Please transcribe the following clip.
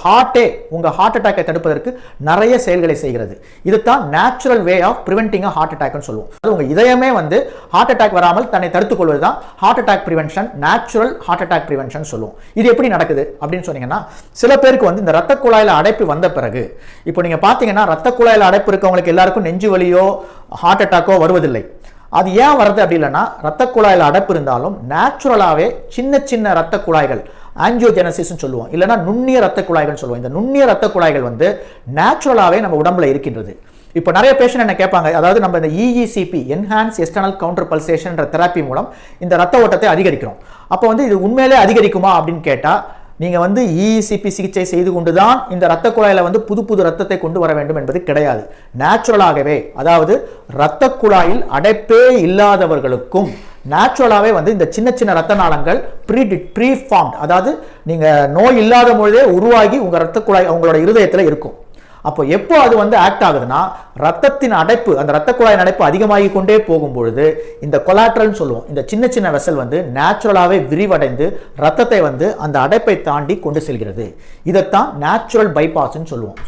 ஹார்ட்டே உங்கள் ஹார்ட் அட்டாக்கை தடுப்பதற்கு நிறைய செயல்களை செய்கிறது. இது தான் natural way of preventing a heart அட்டாக்னு சொல்லுவோம். அது உங்கள் இதயமே வந்து ஹார்ட் அட்டாக் வராமல் தன்னை தடுத்துக் கொள்வது தான் heart attack prevention natural heart attack prevention சொல்லுவோம். இது எப்படி நடக்குது அப்படின்னு சொன்னீங்கன்னா சில பேருக்கு வந்து இந்த ரத்த குழாயில் அடைப்பு வந்த பிறகு இப்போ நீங்கள் பார்த்தீங்கன்னா ரத்த குழாயில் அடைப்பு இருக்கவங்களுக்கு எல்லாருக்கும் நெஞ்சு வலியோ ஹார்ட் அட்டாக்கோ வருவதில்லை. அது ஏன் வருது அப்படி இல்லைன்னா ரத்த குழாயில் அடைப்பு இருந்தாலும் நேச்சுரலாகவே சின்ன சின்ன ரத்த குழாய்கள் ஆஞ்சியோஜெனசிஸ்னு சொல்லுவோம். இல்லைனா நுண்ணிய ரத்த குழாய்கள் சொல்லுவோம். இந்த நுண்ணிய ரத்த குழாய்கள் வந்து நேச்சுரலாகவே நம்ம உடம்புல இருக்கின்றது. இப்போ நிறைய பேஷண்ட் என்ன கேட்பாங்க? அதாவது நம்ம இந்த இஇசிபி என்ஹான்ஸ் எக்ஸ்டர்னல் கவுண்டர் பல்சேஷன்ற தெராப்பி மூலம் இந்த ரத்த ஓட்டத்தை அதிகரிக்கிறோம். அப்போ வந்து இது உண்மையிலே அதிகரிக்குமா அப்படின்னு கேட்டால் நீங்கள் வந்து இஇசிபி சிகிச்சை செய்து கொண்டு தான் இந்த ரத்த குழாயில் வந்து புது புது ரத்தத்தை கொண்டு வர வேண்டும் என்பது கிடையாது. நேச்சுரலாகவே அதாவது இரத்த குழாயில் அடைப்பே இல்லாதவர்களுக்கும் நேச்சுரலாகவே வந்து இந்த சின்ன சின்ன ரத்த நாளங்கள் ப்ரீ ப்ரீஃபார்ம்ட் அதாவது நீங்கள் நோய் இல்லாத பொழுதே உருவாகி உங்கள் ரத்த குழாய் உங்களோட இருதயத்தில் இருக்கும். அப்போ எப்போ அது வந்து ஆக்ட் ஆகுதுன்னா ரத்தத்தின் அடைப்பு அந்த ரத்த குழாயின் அடைப்பு அதிகமாகி கொண்டே போகும் பொழுது இந்த கொலாட்ரல்னு சொல்லுவோம் இந்த சின்ன சின்ன வெசல் வந்து நேச்சுரலாகவே விரிவடைந்து ரத்தத்தை வந்து அந்த அடைப்பை தாண்டி கொண்டு செல்கிறது. இதைத்தான் நேச்சுரல் பைபாஸ்ன்னு சொல்லுவோம்.